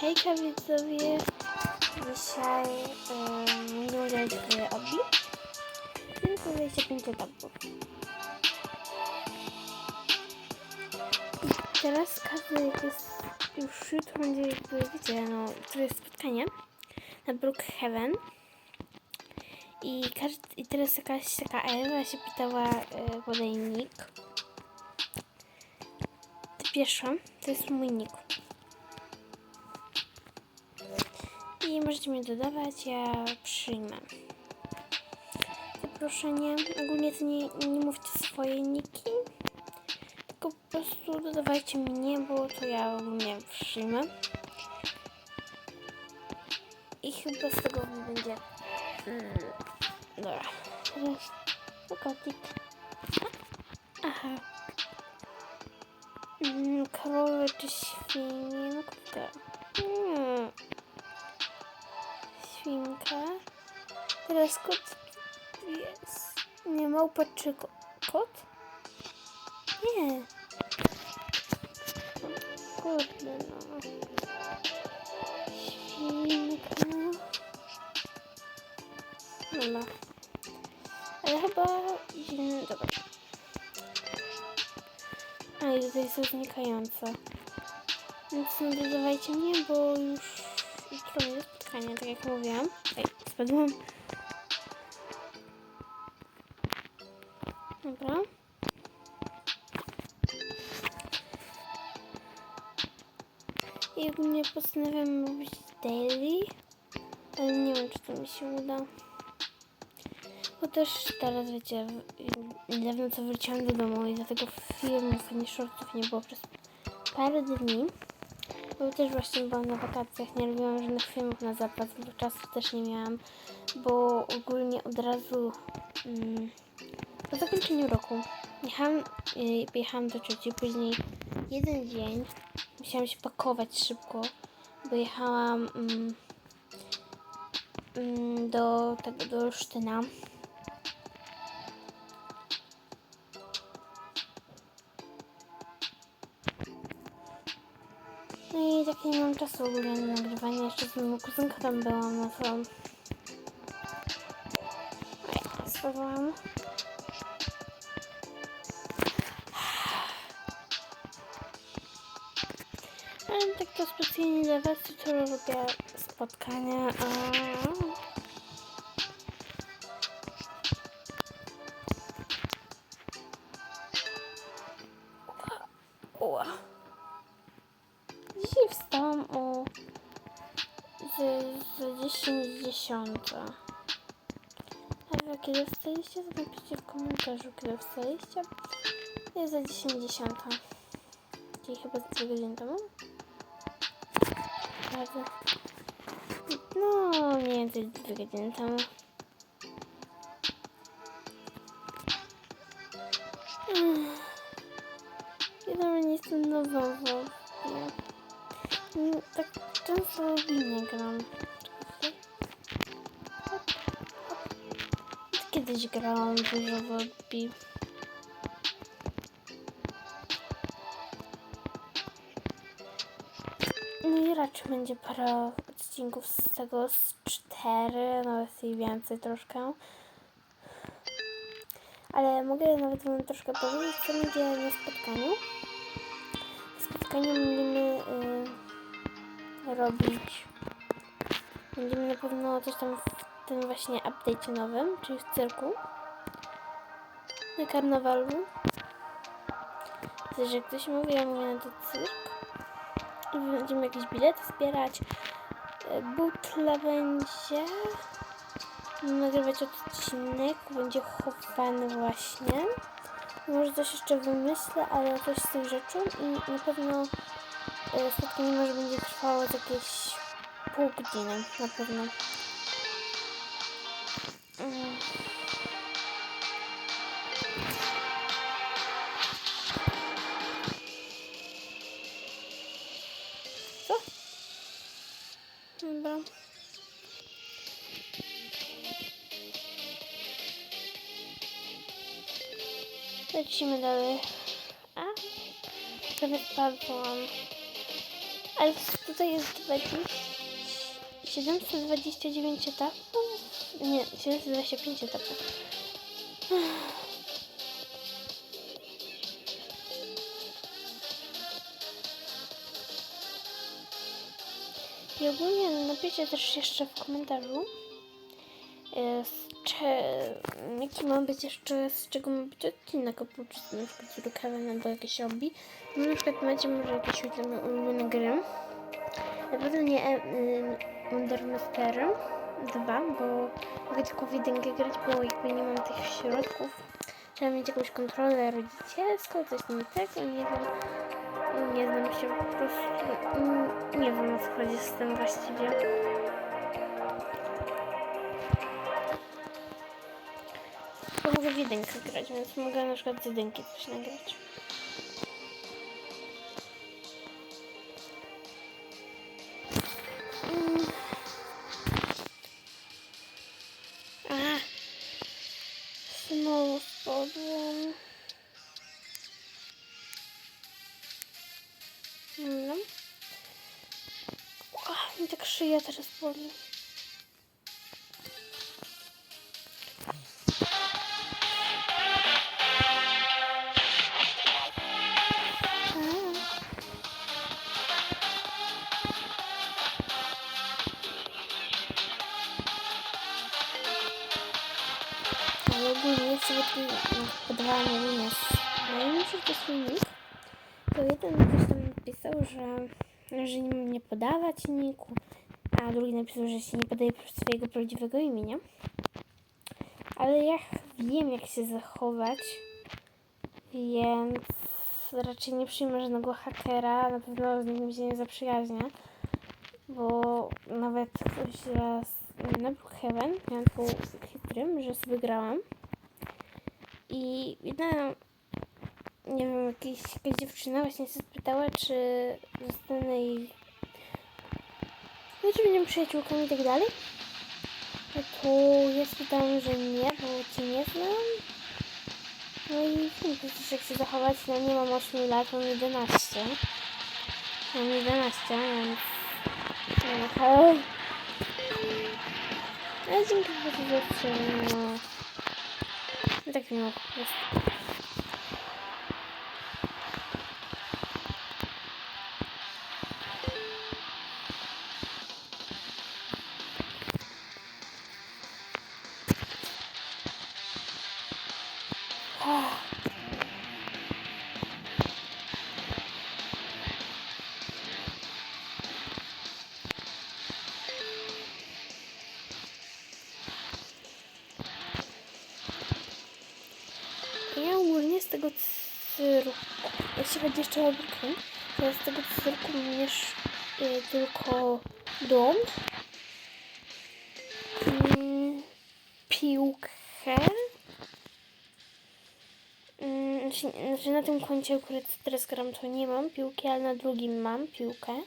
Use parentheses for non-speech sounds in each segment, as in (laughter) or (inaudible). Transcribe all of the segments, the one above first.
Hejka widzowie! Dzisiaj będę udzielać swoje obi. Tylko 25 etapów. Teraz każdy jak jest już jutro będzie jakby wiecie, no to jest spotkanie na Brookhaven. I, każdy, I teraz jakaś taka Ewa się pytała e, podaj nick. Ty pierwsza, to jest mój nick. I możecie mnie dodawać, ja przyjmę. Zaproszenie. Ogólnie to nie, nie mówcie swoje niki, tylko po prostu dodawajcie mnie, bo to ja ogólnie przyjmę. I chyba z tego będzie. Mm, dobra. Teraz kotik. Aha. Mm, krowy czy świnie? No kurde. Świnka. Teraz kot jest. Nie małpa czy ko- kot? Nie. Kurde no. Świnka. Dobra. Ale chyba... Dobra. A i tutaj są znikające. Więc nie dodawajcie mnie, bo już jutro będzie spotkanie, tak jak mówiłam. Ej, spadłam. Dobra. I ogólnie postanawiam robić daily, ale nie wiem, czy to mi się uda. Bo też teraz, wiecie, niedawno co wróciłam do domu i dlatego filmów ani shortów nie było przez parę dni. Bo też właśnie byłam na wakacjach, nie robiłam żadnych filmów na zapas, bo czasu też nie miałam, bo ogólnie od razu mm, po zakończeniu roku jechałam, yy, pojechałam do cioci, później jeden dzień musiałam się pakować szybko, bo jechałam mm, mm, do tego, do Olsztyna. Czasu ogólnie na nagrywanie. Jeszcze z moją kuzynką tam byłam, no to... Spadłam. Ale tak to specjalnie dla was jutro robię spotkania. A... Kiedy wstaliście, to napiszcie w komentarzu, kiedy wstaliście. Jest za 10 10. Czyli chyba z 2 godziny temu. Prawda? No, mniej więcej 2 godziny temu. Wiadomo, nie jestem nową Wolfie. Mm, Tak często nie gram. Kiedyś grałam dużo w Wolfie. No i raczej będzie parę odcinków z tego z cztery, nawet i więcej troszkę. Ale mogę nawet wam troszkę powiedzieć, co będzie na spotkaniu. Na spotkaniu będziemy y, robić. Będziemy na pewno coś tam w tym właśnie update'cie nowym, czyli w cyrku. Na karnawalu. Też jak ktoś mówi, ja mówię na to cyrk. Będziemy jakieś bilety zbierać. Y, Butle będzie nagrywać odcinek, będzie chowany właśnie. Może coś jeszcze wymyślę, ale coś z tych rzeczy i na pewno e, spotkanie może będzie trwało jakieś pół godziny, na pewno. Lecimy dalej. A? Prawie spadłam. Ale tutaj jest 20, 729 etapów. Nie, 725 etapów. I ogólnie napiszcie też jeszcze w komentarzu, jaki ma być jeszcze, z czego ma być odcinek, oprócz na przykład Zurukhaven albo jakieś hobby. No, na przykład macie może jakieś ulubione gry. Na pewno nie e, y, Modern Master 2, bo mogę tylko w jedynkę grać, bo jakby nie mam tych środków. Trzeba mieć jakąś kontrolę rodzicielską, coś nie tego, nie wiem. Nie znam się po prostu. Nie wiem o co chodzi z tym właściwie. To mogę w jedynkę grać, więc mogę na przykład z jedynki coś nagrać. Mm. A! No. Tak szyja teraz boli. Ogólnie sobie tu podawałam jedynie najmniejszy to filmik, to jeden ktoś tam napisał, że, że nie, nie podawać niku, a drugi napisał, że się nie podaje swojego prawdziwego imienia. Ale ja wiem, jak się zachować, więc raczej nie przyjmę żadnego hakera, na pewno z nim się nie zaprzyjaźnię, bo nawet ktoś raz na Brookhaven miałam taką chytrym, że sobie grałam i jedna nie wiem, jakaś, jakaś dziewczyna właśnie się czy zostanę jej no, czy będziemy przyjaciółkami i tak dalej. No to ja spytałam, że nie, bo cię nie znam. No i wiem przecież jak się zachować, no nie mam 8 lat, mam 11. Mam 11, więc... No. Ale dzięki za to rzeczy, no... No tak nie tego cyrku, jeśli chodzi jeszcze o Brooklyn, to z tego cyrku również y, tylko dom, piłkę, mm, znaczy, znaczy na tym koncie akurat teraz gram to nie mam piłki, ale na drugim mam piłkę.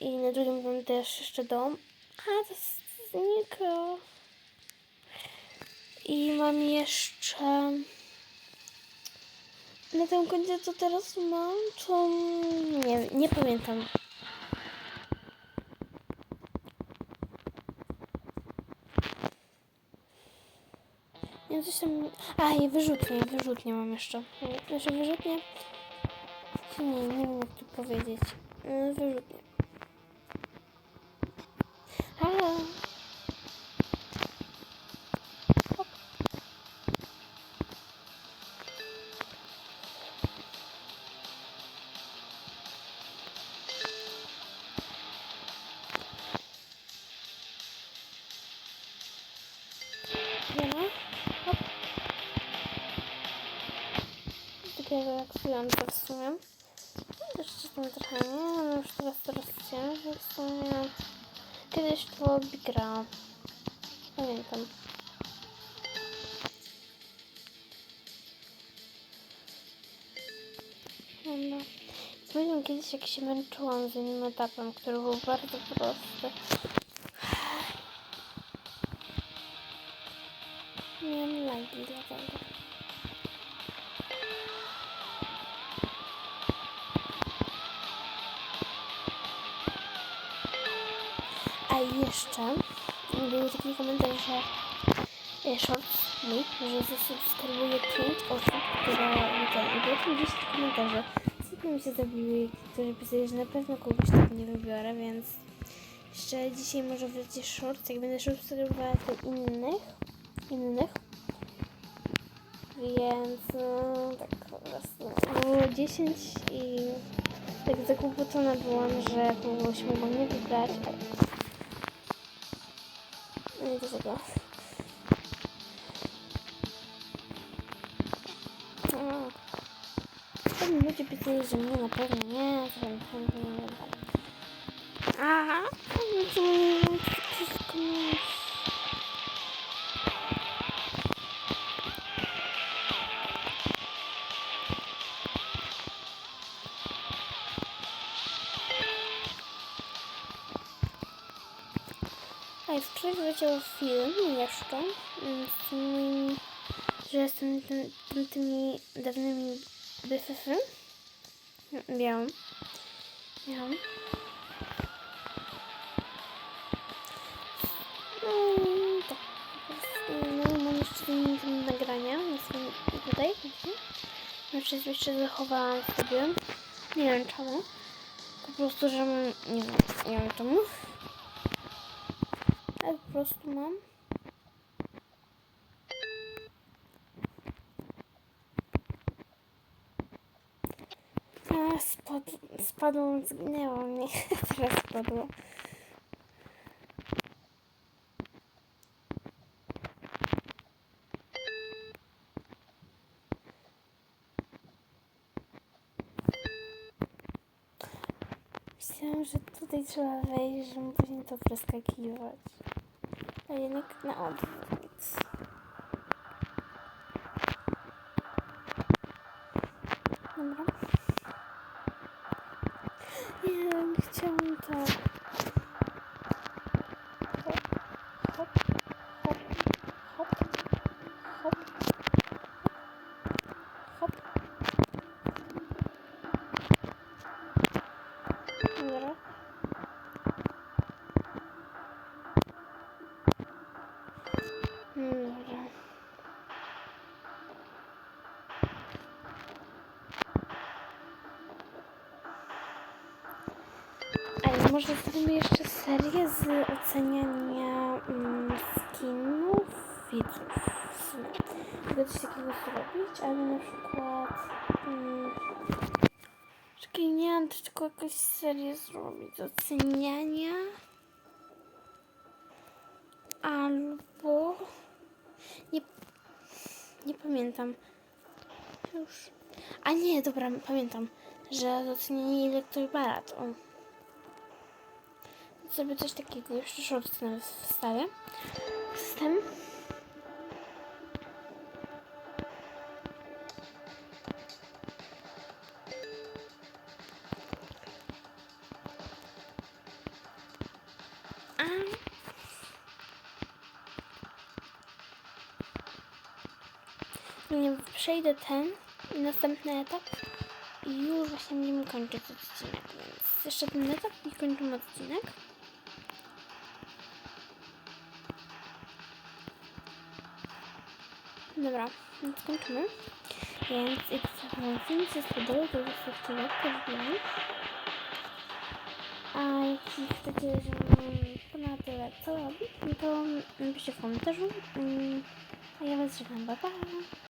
I na drugim mam też jeszcze dom, a to znika. I mam jeszcze na tym koncie co teraz mam, to nie, nie pamiętam. Nie coś tam. A i wyrzutnie, wyrzutnie mam jeszcze. Znaczy wyrzutnie. Nie, nie wiem jak tu powiedzieć. Mm, Wyrzutnie. Wiemy? Hop. Takie relaksujące w sumie. Jeszcze tam trochę nie, ale już teraz coraz ciężej w sumie. Kiedyś to gra. Pamiętam. Dobra. Pamiętam kiedyś jak się męczyłam z jednym etapem, który był bardzo prosty. Dlatego. A jeszcze był taki komentarz, że e, shorts mój, że zasubskrybuje 5 osób, które ten i było tam 10 komentarzy. Zwykle mi się zabiły, którzy pisali, że na pewno kogoś tak nie wybiorę, więc jeszcze dzisiaj może wleci shorts, jak będę subskrybowała to innych, innych. Więc no, tak po prostu było 10 i tak zakłopotana byłam, że kogoś mogłam nie wybrać. No i do tego. No. Pewnie ludzie pisali, że mnie na pewno nie, że na pewno nie. Aha, no A wczoraj wyleciał film jeszcze mm, z moimi, że jestem tym, tym, tymi dawnymi BFF. Miałam. Miałam. No i tak. No, mam jeszcze tym nagrania na swoim tutaj. Znaczy jeszcze zachowałam sobie. Nie wiem czemu. Po prostu, że mam, nie wiem, nie wiem czemu. Ale po prostu mam. A, spadł, spadło, zginęło mnie. (laughs) Teraz spadło. Myślałam, że tutaj trzeba wejść, żeby później to preskakiwać. A jednak na odwrót. Może zrobimy jeszcze serię z oceniania mm, skinów widzów. Mogę coś takiego zrobić, ale na przykład... Mm, nie czy tylko jakąś serię zrobić oceniania. Albo... Nie, nie pamiętam. Już. A nie, dobra, pamiętam, że docenienie elektrobarat. O. Zrobię coś takiego, jeszcze shorts nawet wstawię. System. A. Nie, przejdę ten i następny etap i już właśnie będziemy kończyć odcinek, więc jeszcze ten etap i kończymy odcinek. Dobra, więc kończymy. Więc film się spodobał, to zostawcie łapkę w górę. A jeśli chcecie, żebym na tyle co robić, no to napiszcie w komentarzu. Mm, A ja was żegnam, pa pa!